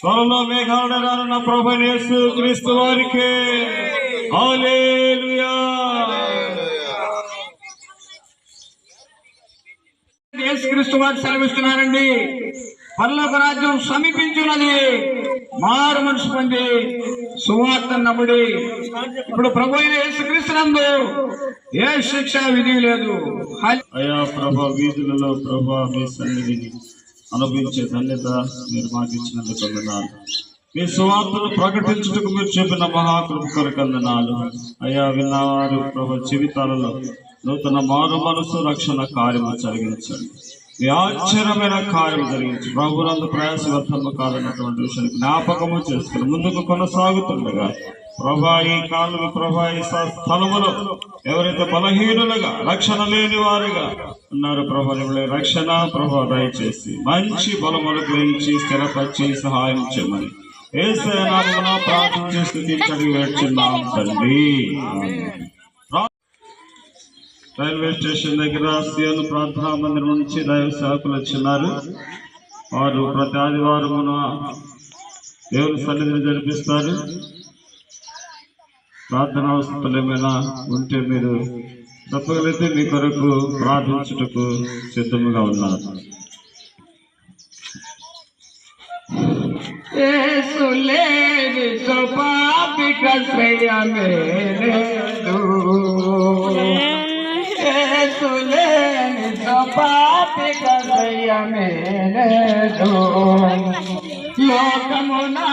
త్వరలో మేఘాడ రానున్న ప్రభు క్రీస్తు వారికి. యేసుక్రీస్తు వారు సెలవిస్తున్నారండి. పర్లోక రాజ్యం సమీపించున్నది. మారు మనసు పొంది సువార్త నమ్ముడి. ఇప్పుడు ప్రభు అయిన యేసుక్రీస్తు నందు ఏ శిక్ష విధి లేదు. అయా ప్రభా వీధులలో ప్రభా మీ సన్నిధిని అనుభవించే ధన్యత మీరు మాకు ఇచ్చినందుకు వందనాలు. మీ సువార్తను ప్రకటించుటకు మీరు చెప్పిన మహాకృప కొరకు వందనాలు. అయ్యా విన్నవారు ప్రభు జీవితాలలో నూతన మారు మనసు రక్షణ కార్యము జరిగించండి. ఆశ్చర్యమైన కార్యం జరిగింది. ప్రభునందు ప్రయాసవర్ధము కాదన్నటువంటి విషయాన్ని జ్ఞాపకము చేసుకుని ముందుకు కొనసాగుతుండగా ప్రభా ఈ కాలం ప్రభా ఈ స్థలములో ఎవరైతే బలహీనులుగా రక్షణ లేని వారుగా ఉన్నారు ప్రభా రక్షణ ప్రభా దయచేసి మంచి బలములు గురించి స్థిరపరిచి సహాయం చేయమని ఏసనామమున ప్రార్థన చేసి స్థుతించడి వేడుచున్నాం తండ్రి. రైల్వే స్టేషన్ దగ్గర సీఎన్ ప్రార్థనా మందిరం నుంచి దైవ సేవకులు వచ్చినారు. వారు ప్రతి ఆదివారమున దేవుని సన్నిధిని జరిపిస్తారు. ప్రార్థన అవసరాలు ఏమైనా ఉంటే మీరు తప్పగలిగితే మీ కొరకు ప్రార్థించుటకు సిద్ధముగా ఉన్నారు. యేసు లేని స్వపాపిక శ్రేయమేలేదు యేసు లేని స్వపాపిక శ్రేయమేలేదు లోకమునా